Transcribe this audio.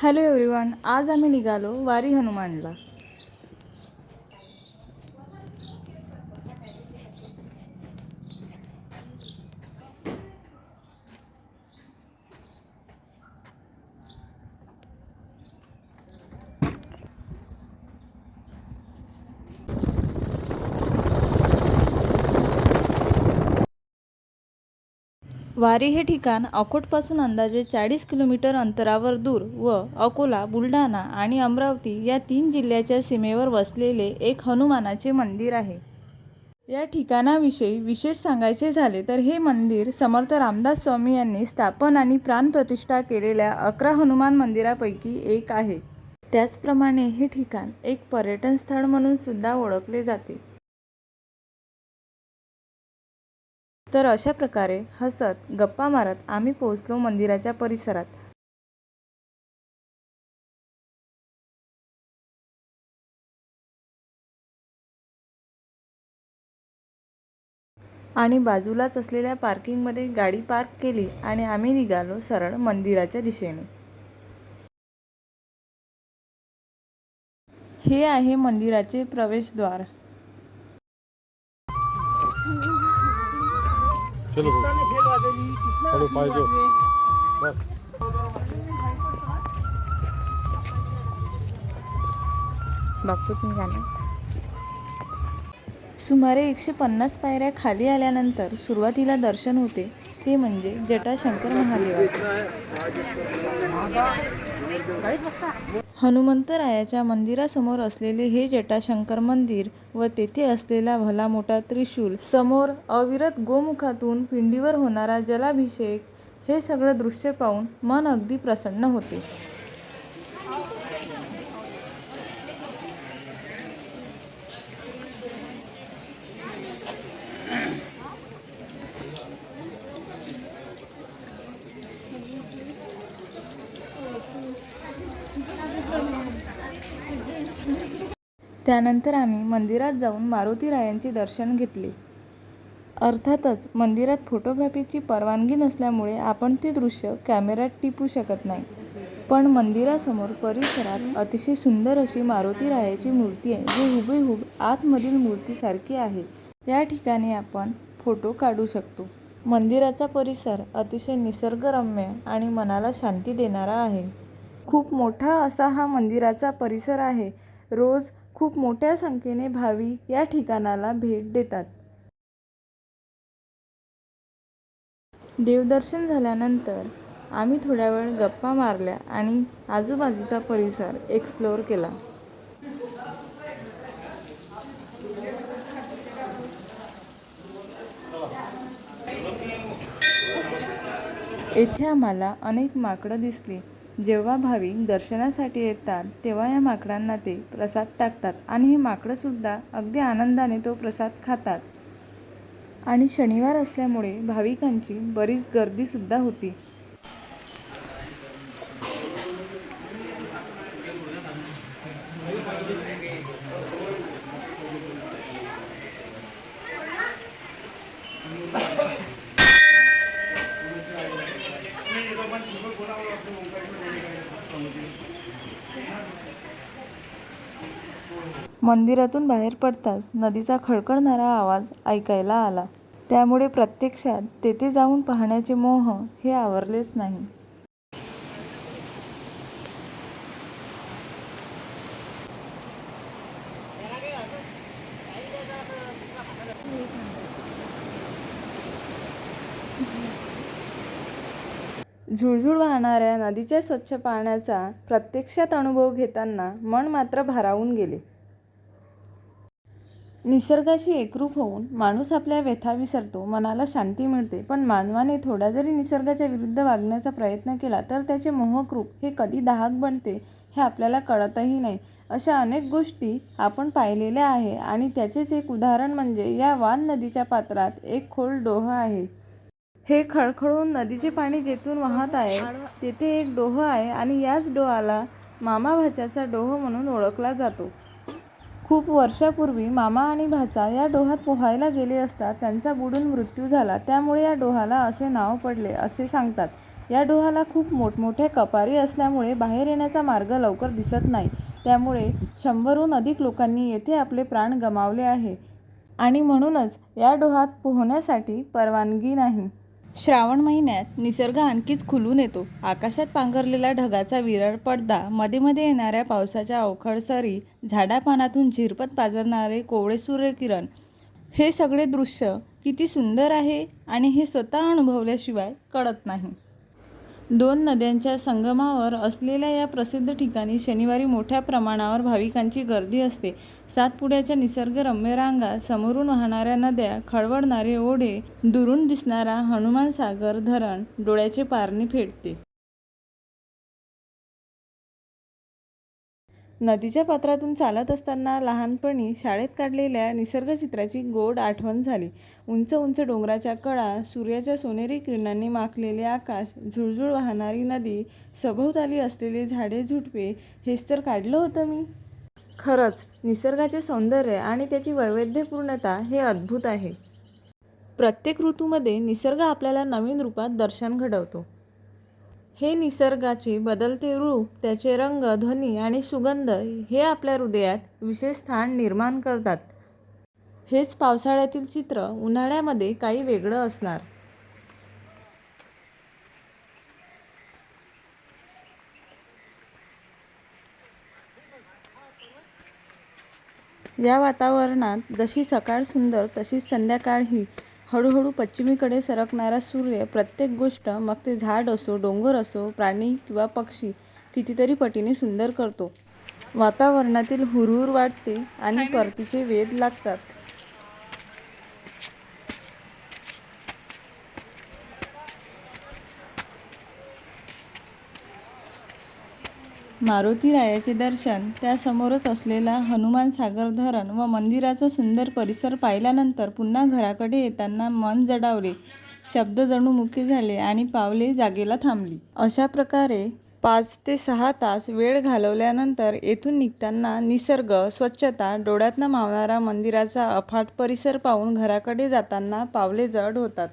Hello everyone आज आम्ही निघालो वारी हनुमानला. वारी हे ठिकाण अकोटपासून अंदाजे चाळीस किलोमीटर अंतरावर दूर व अकोला बुलढाणा आणि अमरावती या तीन जिल्ह्याच्या सीमेवर वसलेले एक हनुमानाचे मंदिर आहे. या ठिकाणाविषयी विशेष सांगायचे झाले तर हे मंदिर समर्थ रामदास स्वामी यांनी स्थापन आणि प्राणप्रतिष्ठा केलेल्या अकरा हनुमान मंदिरापैकी एक आहे. त्याचप्रमाणे हे ठिकाण एक पर्यटन स्थळ म्हणून सुद्धा ओळखले जाते. तर अशा प्रकारे हसत गप्पा मारत आम्ही पोहोचलो मंदिराच्या परिसरात. आणि बाजूलाच असलेल्या पार्किंगमध्ये गाडी पार्क केली आणि आम्ही निघालो सरळ मंदिराच्या दिशेने. हे आहे मंदिराचे प्रवेशद्वार. चलो। थोड़े पाहिजे बस। तुम्ही सुमारे एकशे पन्नास पायऱ्या खाली आल्यानंतर सुरुवातीला दर्शन होते. ते म्हणजे जटाशंकर महादेवाचे. हनुमंतरायाच्या मंदिरासमोर असलेले हे जटाशंकर मंदिर व तेथे असलेला भला मोठा त्रिशूल समोर अविरत गोमुखातून पिंडीवर होणारा जलाभिषेक हे सगळं दृश्य पाहून मन अगदी प्रसन्न होते. त्यानंतर आम्ही मंदिरात जाऊन मारुती रायांचे दर्शन घेतले. अर्थातच मंदिरात फोटोग्राफीची परवानगी नसल्यामुळे आपण ते दृश्य कॅमेऱ्यात टिपू शकत नाही. पण मंदिरासमोर परिसरात अतिशय सुंदर अशी मारुती रायाची मूर्ती आहे जी हुबेहूब आतमधील मूर्तीसारखी आहे. या ठिकाणी आपण फोटो काढू शकतो. मंदिराचा परिसर अतिशय निसर्गरम्य आणि मनाला शांती देणारा आहे. खूप मोठा असा हा मंदिराचा परिसर आहे. रोज खूप मोठ्या संख्येने भाविक या ठिकाणाला भेट देतात. देवदर्शन झाल्यानंतर आम्ही थोड्या वेळ गप्पा मारल्या आणि आजूबाजूचा परिसर एक्सप्लोअर केला. येथे आम्हाला अनेक माकडं दिसली. जेव्हा भाविक दर्शनासाठी येतात तेव्हा या माकडांना ते प्रसाद टाकतात आणि ही माकडंसुद्धा अगदी आनंदाने तो प्रसाद खातात. आणि शनिवार असल्यामुळे भाविकांची बरीच गर्दीसुद्धा होती. मंदिरातून बाहेर पडताच नदीचा खळखळणारा आवाज ऐकायला आला. त्यामुळे प्रत्यक्षात तेथे जाऊन पाहण्याचे मोह हे आवरलेच नाही. झुळझुळ वाहणाऱ्या नदीच्या स्वच्छ पाण्याचा प्रत्यक्षात अनुभव घेताना मन मात्र भारावून गेले. निसर्गाशी एकरूप होऊन माणूस आपल्या व्यथा विसरतो मनाला शांती मिळते. पण मानवाने थोडा जरी निसर्गाच्या विरुद्ध वागण्याचा प्रयत्न केला तर त्याचे मोहकृप हे कधी दाहक बनते हे आपल्याला कळतही नाही. अशा अनेक गोष्टी आपण पाहिलेल्या आहे आणि त्याचेच एक उदाहरण म्हणजे या वान नदीच्या पात्रात एक खोल डोह आहे. हे खळखळून नदीचे पाणी जेथून वाहत आहे तेथे एक डोह आहे आणि याच डोहाला मामा भाच्याचा डोह म्हणून ओळखला जातो. खूप वर्षापूर्वी मामा आणि भाचा या डोहात पोहायला गेले असता त्यांचा बुडून मृत्यू झाला. त्यामुळे या डोहाला असे नाव पडले असे सांगतात. या डोहाला खूप मोठमोठ्या कपारी असल्यामुळे बाहेर येण्याचा मार्ग लवकर दिसत नाही. त्यामुळे शंभरहून अधिक लोकांनी येथे आपले प्राण गमावले आहे. आणि म्हणूनच या डोहात पोहण्यासाठी परवानगी नाही. श्रावण महिन्यात निसर्ग आणखीच खुलून येतो. आकाशात पांघरलेला ढगाचा विरळ पडदा मध्ये मध्ये येणाऱ्या पावसाच्या अवखळ सरी झाडापानातून झिरपत पाजरणारे कोवळे सूर्यकिरण हे सगळे दृश्य किती सुंदर आहे आणि हे स्वतः अनुभवल्याशिवाय कळत नाही. दोन नद्यांच्या संगमावर असलेल्या या प्रसिद्ध ठिकाणी शनिवारी मोठ्या प्रमाणावर भाविकांची गर्दी असते. सातपुड्याच्या निसर्गरम्य रांगा समोरून वाहणाऱ्या नद्या खळवळणारे ओढे दुरून दिसणारा हनुमान सागर धरण डोळ्याचे पारणे फेडते. नदीच्या पात्रातून चालत असताना लहानपणी शाळेत काढलेल्या निसर्गचित्राची गोड आठवण झाली. उंच उंच डोंगराच्या कडा सूर्याच्या सोनेरी किरणांनी माखलेले आकाश झुळझुळ वाहणारी नदी सभोवताली असलेले झाडे झुडपे हेच तर काढलं होतं मी. खरंच निसर्गाचे सौंदर्य आणि त्याची वैविध्यपूर्णता हे अद्भुत आहे. प्रत्येक ऋतूमध्ये निसर्ग आपल्याला नवीन रूपात दर्शन घडवतो. हे निसर्गाचे बदलते रूप त्याचे रंग ध्वनी आणि सुगंध हे आपल्या हृदयात विशेष स्थान निर्माण करतात. हेच पावसाळ्यातील चित्र उन्हाळ्यामध्ये काही वेगळं असणार. या वातावरणात जशी सकाळ सुंदर तशीच संध्याकाळही हळूहळू पश्चिमेकडे सरकणारा सूर्य प्रत्येक गोष्ट मग ते झाड असो डोंगर असो प्राणी किंवा पक्षी कितीतरी पटीने सुंदर करतो. वातावरणातील हुरहुर वाढते आणि परतीचे वेध लागतात. मारुती रायाचे दर्शन त्यासमोरच असलेला हनुमान सागर धरण व मंदिराचा सुंदर परिसर पाहिल्यानंतर पुन्हा घराकडे येताना मन जडावले. शब्द जणू मुखी झाले आणि पावले जागेला थांबली. अशा प्रकारे पाच ते सहा तास वेळ घालवल्यानंतर येथून निघताना निसर्ग स्वच्छता डोळ्यातनं मावणारा मंदिराचा अफाट परिसर पाहून घराकडे जाताना पावले जड होतात.